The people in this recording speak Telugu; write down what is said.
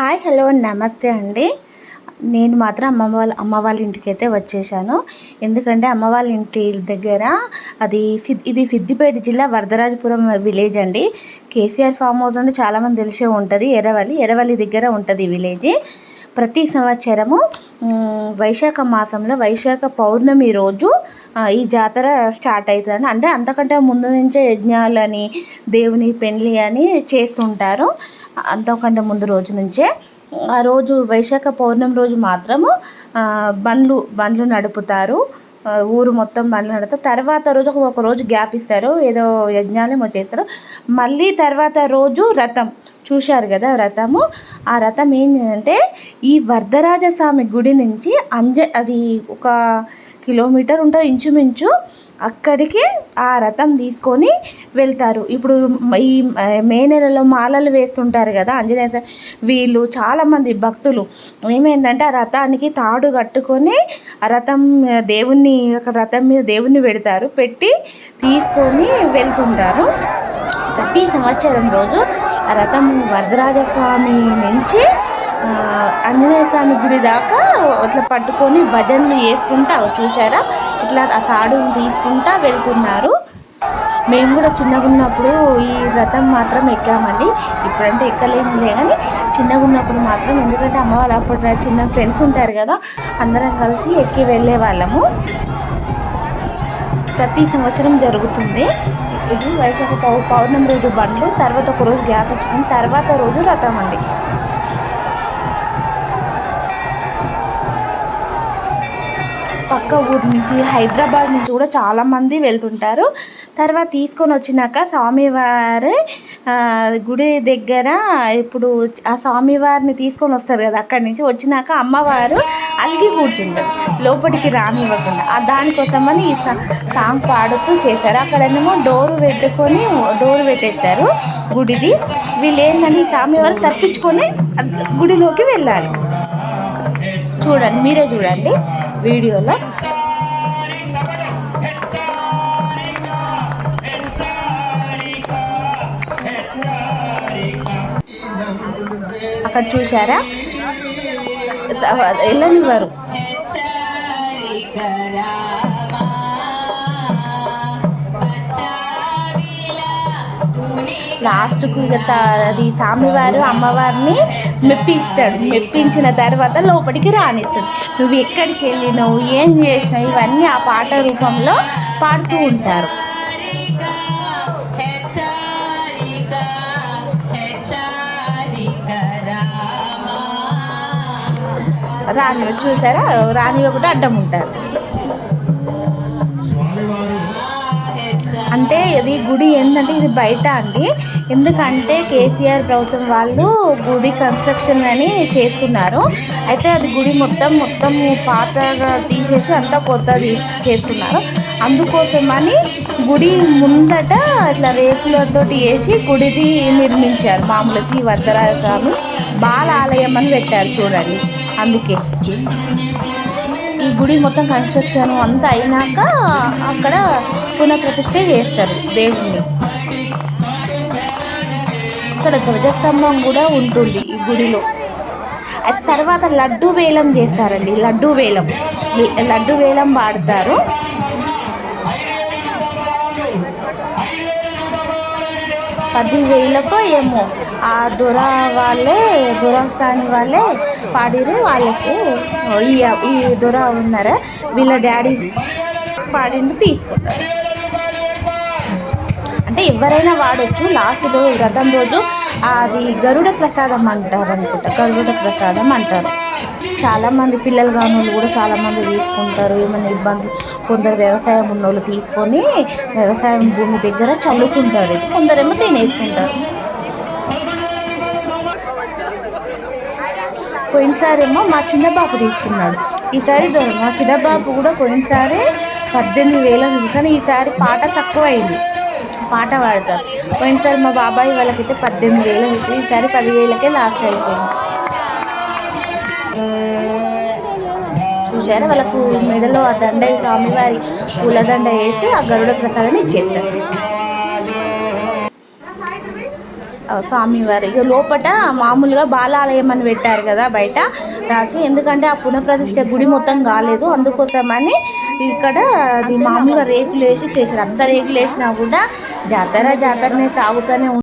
హాయ్ హలో నమస్తే అండి. నేను మాత్రం అమ్మ వాళ్ళ అమ్మ వాళ్ళ ఇంటికి అయితే వచ్చేసాను. ఎందుకంటే అమ్మ వాళ్ళ ఇంటి దగ్గర అది సిద్ ఇది సిద్దిపేట జిల్లా వరదరాజపురం విలేజ్ అండి. కేసీఆర్ ఫామ్ హౌస్ అంటే చాలామంది తెలిసే ఉంటుంది. ఎరవల్లి ఎరవల్లి దగ్గర ఉంటుంది ఈ విలేజ్. ప్రతి సంవత్సరము వైశాఖ మాసంలో వైశాఖ పౌర్ణమి రోజు ఈ జాతర స్టార్ట్ అవుతుంది అంటే అంతకంటే ముందు నుంచే యజ్ఞాలని దేవుని పెండ్లి అని చేస్తుంటారు. అంతకంటే ముందు రోజు నుంచే. ఆ రోజు వైశాఖ పౌర్ణమి రోజు మాత్రము బండ్లు బండ్లు నడుపుతారు. ఊరు మొత్తం బండ్లు నడుపుతారు. తర్వాత రోజు ఒక- ఒక రోజు గ్యాప్ ఇస్తారు. ఏదో యజ్ఞాలేమో చేస్తారు మళ్ళీ తర్వాత రోజు రథం. చూశారు కదా రథము. ఆ రథం ఏంటంటే ఈ వరదరాజ స్వామి గుడి నుంచి అంజ అది ఒక కిలోమీటర్ ఉంటుంది ఇంచుమించు. అక్కడికి ఆ రథం తీసుకొని వెళ్తారు. ఇప్పుడు ఈ మే నెలలో మాలలు వేస్తుంటారు కదా ఆంజనేయ వీళ్ళు చాలామంది భక్తులు. ఏమైందంటే ఆ రథానికి తాడు కట్టుకొని ఆ రథం దేవుణ్ణి ఒక రథం మీద దేవుణ్ణి పెడతారు. పెట్టి తీసుకొని వెళ్తుంటారు. ప్రతి సంవత్సరం రోజు ఆ రథం వరదరాజస్వామి నుంచి ఆంజనేయ స్వామి గుడి దాకా ఇట్లా పట్టుకొని భజనలు వేసుకుంటా చూసారా ఇట్లా ఆ తాడుని తీసుకుంటా వెళ్తున్నారు. మేము కూడా చిన్నగా ఉన్నప్పుడు ఈ రథం మాత్రం ఎక్కామండి. ఇప్పుడంటే ఎక్కలేములే కానీ చిన్నగా ఉన్నప్పుడు మాత్రం ఎందుకంటే అమ్మ వాళ్ళు అప్పుడు చిన్న ఫ్రెండ్స్ ఉంటారు కదా అందరం కలిసి ఎక్కి వెళ్ళే వాళ్ళము. ప్రతి సంవత్సరం జరుగుతుంది. ఇది వైశాఖ పౌ పౌర్ణమి రోజు బండ్లు తర్వాత ఒక రోజు గ్యాప్ ఇచ్చుకుని తర్వాత రోజు రథం అండి. పక్క ఊరి నుంచి హైదరాబాద్ నుంచి కూడా చాలామంది వెళ్తుంటారు. తర్వాత తీసుకొని వచ్చినాక స్వామివారి గుడి దగ్గర ఇప్పుడు ఆ స్వామివారిని తీసుకొని వస్తారు కదా అక్కడి నుంచి వచ్చినాక అమ్మవారు అలిగి కూర్చుంటారు. లోపలికి రానివ్వకుండా. దానికోసమని ఈ సా- సాంగ్ పాడుతూ చేశారు అక్కడనేమో డోరు పెట్టుకొని డోరు పెట్టేస్తారు గుడిది. వీళ్ళు ఏంటని స్వామివారు తప్పించుకొని గుడిలోకి వెళ్ళాలి. చూడండి మీరే చూడండి. వీడియోలో. అక్కడ చూసారా స- వెళ్ళనివ్వరు లాస్ట్కు ఇక అది స్వామివారు అమ్మవారిని మెప్పిస్తాడు. మెప్పించిన తర్వాత లోపలికి రాణిస్తుంది నువ్వు ఎక్కడికి వెళ్ళినావు? ఏం చేసినావు? ఇవన్నీ ఆ పాట రూపంలో పాడుతూ ఉంటారు. రాణి చూసారా? రాణి ఒకటి అడ్డం ఉంటారు. ఇది గుడి ఏంటంటే ఇది బయట అండి. ఎందుకంటే కేసీఆర్ ప్రభుత్వం వాళ్ళు గుడి కన్స్ట్రక్షన్ అని చేస్తున్నారు. అయితే అది గుడి మొత్తం మొత్తం పాతగా తీసేసి అంతా కొత్త చేస్తున్నారు. అందుకోసమని గుడి ముందట ఇట్లా రేకులతోటి వేసి గుడిది నిర్మించారు. మామూలు శ్రీ వరదరాజ స్వామి బాల ఆలయం అని పెట్టారు చూడండి. అందుకే. ఈ గుడి మొత్తం కన్స్ట్రక్షన్ అంతా అయినాక అక్కడ పునఃప్రతిష్ఠ చేస్తారు దేవుణ్ణి. ఇక్కడ ధ్వజస్తంభం కూడా ఉంటుంది ఈ గుడిలో. అయితే తర్వాత లడ్డు వేలం చేస్తారండి లడ్డు వేలం. లడ్డు వేలం వాడతారు. పదివేలకో ఏమో. ఆ దొర వాళ్ళే దొరస్థాని వాళ్ళే పాడిరు వాళ్ళకి ఈ ఈ దొర ఉన్నారా వీళ్ళ డాడీ పాడిండు తీసుకుంటారు. అంటే ఎవరైనా వాడచ్చు. లాస్ట్లో వ్రతం రోజు అది గరుడ ప్రసాదం అంటారు అనుకుంటా గరుడ ప్రసాదం అంటారు. చాలామంది పిల్లలు కాని వాళ్ళు కూడా చాలామంది తీసుకుంటారు. ఏమైనా ఇబ్బందులు కొందరు వ్యవసాయం ఉన్నోళ్ళు తీసుకొని వ్యవసాయం భూమి దగ్గర చల్లుకుంటారు. కొందరేమో తినేసుకుంటారు పోయినసారేమో మా చిన్న బాబు తీసుకున్నాడు. ఈసారి మా చిన్న బాబు కూడా పోయినసారి పద్దెనిమిది వేల కానీ ఈసారి పాట తక్కువ అయింది పాట పాడతారు. పోయినసారి మా బాబాయ్ వాళ్ళకైతే పద్దెనిమిది వేలు ఈసారి పదివేలకే లాస్ట్ అయిపోయింది. చూశారు? వాళ్ళకు మెడలో ఆ దండ స్వామివారి పూలదండ వేసి ఆ గరుడ ప్రసాదాన్ని ఇచ్చేస్తారు స్వామివారి ఇక లోపట మామూలుగా బాలాలయం అని పెట్టారు కదా బయట రాసి ఎందుకంటే ఆ పునఃప్రతిష్ఠ గుడి మొత్తం కాలేదు. అందుకోసమని ఇక్కడ అది మామూలుగా రేకులు వేసి చేశారు. అంత రేకులు వేసినా కూడా జాతర జాతరనే సాగుతూనే ఉంది